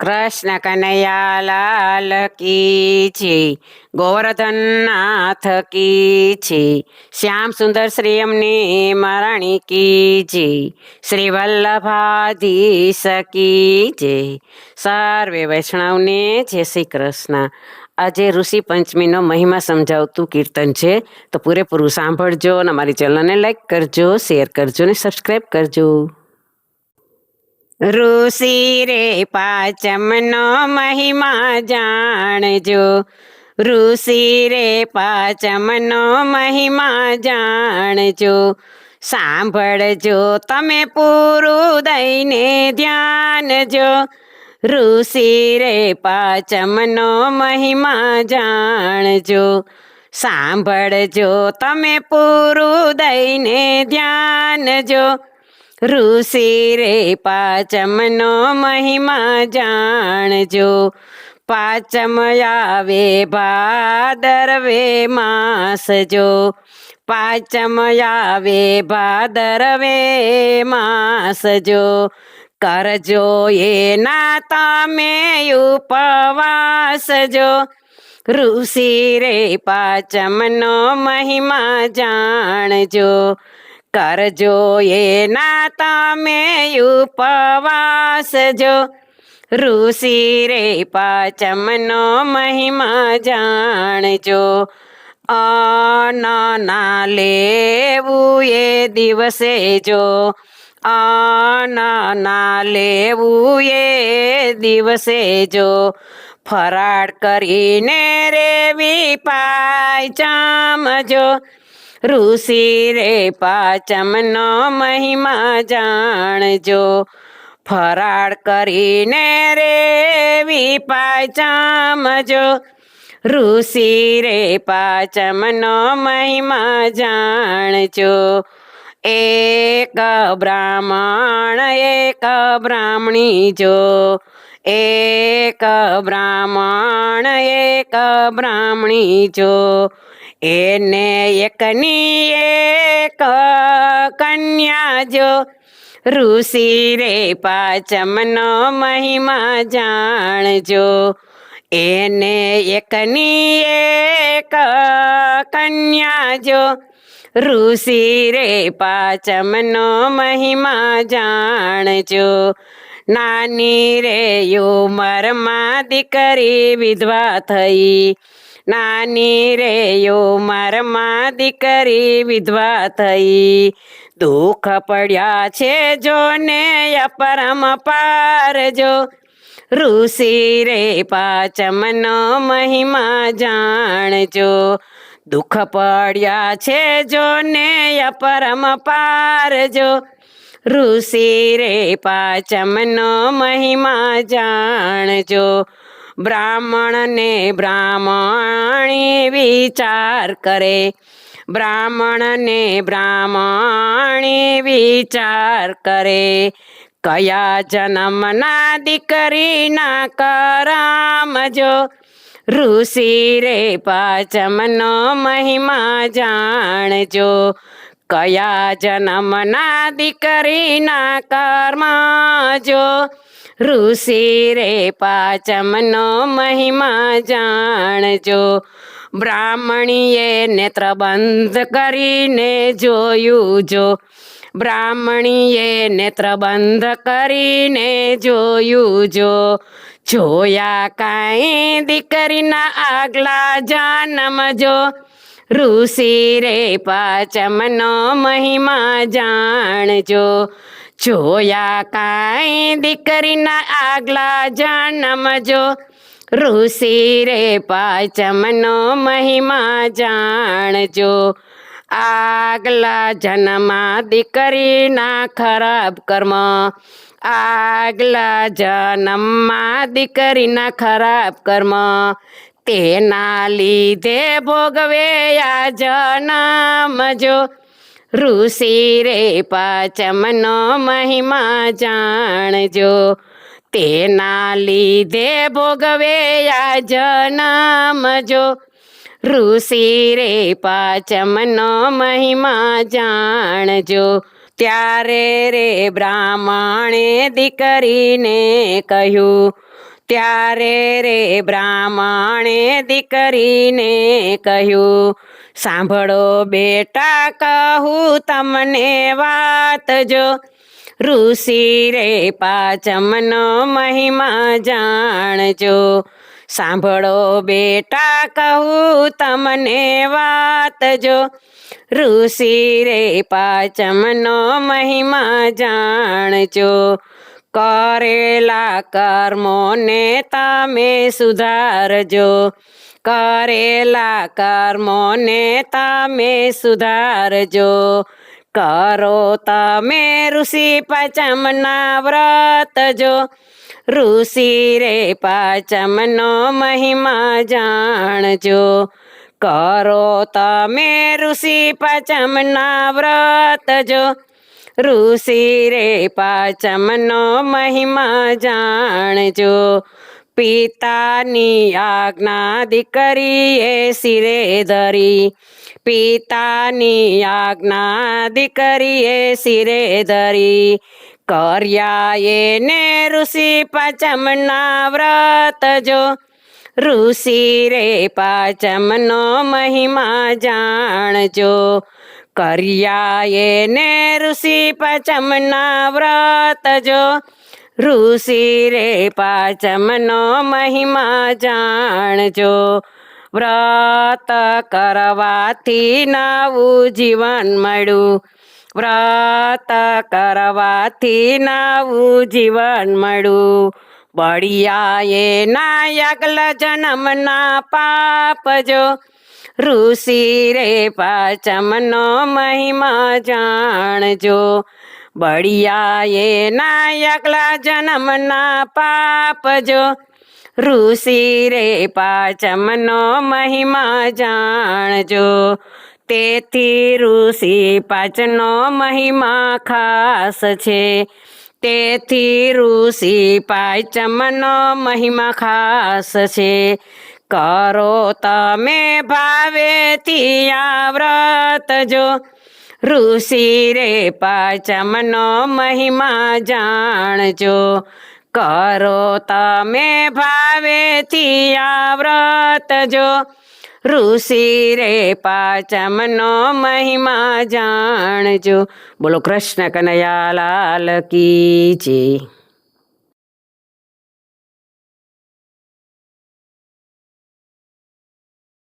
કૃષ્ણ કનૈયા લાલ કી છે ગોવર્ધન નાથ કી છે, શ્યામ સુંદર શ્રી અમને મરણી કી છે, શ્રી વલ્લભાધીશ કી છે. સર્વે વૈષ્ણવને જય શ્રી કૃષ્ણ. આજે ઋષિ પંચમીનો મહિમા સમજાવતું કીર્તન છે, તો પૂરેપૂરું સાંભળજો અને અમારી ચેનલને લાઈક કરજો શેર કરજો ને સબસ્ક્રાઈબ કરજો. ઋષિ રે પાચમનો મહિમા જાણજો. ઋષિ રે પાચમનો મહિમા જાણજો. સાંભળજો તમે પૂરું દઈને ધ્યાનજો. ઋષિ રે પાચમનો મહિમા જાણજો. સાંભળજો તમે પૂરું દઈને ધ્યાનજો. ઋષિ રે પાચમનો મહિમા જાણજો પાચમ આવે ભાદરવે માસ જો પાચમ આવે ભાદરવે માસ જો કરજો એના તમે ઉપવાસ જો ઋષિ રે પાચમનો મહિમા જાણજો કરજો એના તમે ઉપવાસ જો ઋષિ રે પાચમનો મહિમા જાણજો અન ના લેવું એ દિવસે જો અન ના લેવું એ દિવસે જો ફરાળ કરીને રેવી પાય ચામજો ઋષિ રે પાચમનો મહિમા જાણજો ફરાળ કરીને રેવી પાચામજો ઋષિ રે પાચમનો મહિમા જાણજો એક બ્રાહ્મણ એક બ્રાહ્મણી જો એક બ્રાહ્મણ, એક બ્રાહ્મણી જો એને એકની એક કન્યા જો. ઋષિ રે પાચમનો મહિમા જાણજો. એને એકની એક કન્યા જો. ઋષિ રે પાચમનો મહિમા જાણજો. નાની રે મરમાં દીકરી વિધવા થઈ. નાની રે મરમાં દીકરી વિધવા થઈ. દુઃખ પડ્યા છે જોને અપરમ પારજો ઋષિ રે પાચમનો મહિમા જાણજો. દુઃખ પડ્યા છે જોને અપરમ પારજો ઋષિ રે પાચમનો મહિમા જાણજો બ્રાહ્મણને બ્રાહ્મણી વિચાર કરે બ્રાહ્મણને બ્રાહ્મણી વિચાર કરે કયા જન્મના દીકરીના કરામજો ઋષિ રે પાચમનો મહિમા જાણજો કયા જન્મના દીકરીના કર્માજો? ઋષિ રે પાચમનો મહિમા જાણજો. બ્રાહ્મણીએ નેત્ર બંધ કરીને જોયું જો બ્રાહ્મણીએ નેત્ર બંધ કરીને જોયું જો જોયા કાંઈ દીકરીના આગલા જન્મ જો ઋષિ રે પાચમનો મહિમા જાણજો જોયા કાંઈ દીકરીના આગલા જન્મજો ઋષિ રે પાચમનો મહિમા જાણજો આગલા જન્મમાં દીકરીના ખરાબ કર્મ આગલા જન્મમાં દીકરીના ખરાબ કર્મ તેના લીધે ભોગવે આ જન્મજો ઋષિ રે પાચમનો મહિમા જાણજો તેના લીધે ભોગવે આ જન્મજો ઋષિ રે પાચમનો મહિમા જાણજો ત્યારે રે બ્રાહ્મણે દીકરીને કહ્યું ત્યારે રે બ્રાહ્મણે દીકરીને કહ્યું, સાંભળો બેટા, કહું તમને વાત જો. ઋષિ રે પાચમનો મહિમા જાણજો. સાંભળો બેટા, કહું તમને વાત જો. ઋષિ રે પાચમનો મહિમા જાણજો. કરેલા કર્મોને તમે સુધારજો કરેલા કર્મોને તમે સુધારજો કરો તમે ઋષિ પચમના વ્રત જો ઋષિ રે પાચમનો મહિમા જાણજો કરો તમે ઋષિ પચમના વ્રત જો ઋષિ રે પાચમનો મહિમા જાણજો પિતાની આજ્ઞા દીકરીએ શિરે ધરી પિતાની આજ્ઞા દીકરીએ શિરે ધરી કર્યા એને ઋષિ પચમના વ્રત જો ઋષિ રે પાચમનો મહિમા જાણજો કર્યા એને ઋષિ પચમના વ્રત જો ઋષિ રે પાચમનો મહિમા જાણજો વ્રત કરવાથી નવું જીવન મળ્યું વ્રત કરવાથી નવું જીવન મળ્યું બળિયા એના યગલ જન્મના પાપ જો. ઋષિ રે પાચમનો મહિમા જાણજો. બળિયાએ એના યગલા જન્મના પાપ જો. ઋષિ રે પાચમનો મહિમા જાણજો. તેથી ઋષિ પાચનો મહિમા ખાસ છે. તેથી ઋષિ પાચમનો મહિમા ખાસ છે કરો તમે ભાવેથી આ વ્રત જો ઋષિ રે પાચમનો મહિમા જાણજો કરો તમે ભાવેથી આ વ્રત જો ઋષિ રે પાચમનો મહિમા જાણજો. બોલો કૃષ્ણ કનૈયા લાલ કી જય.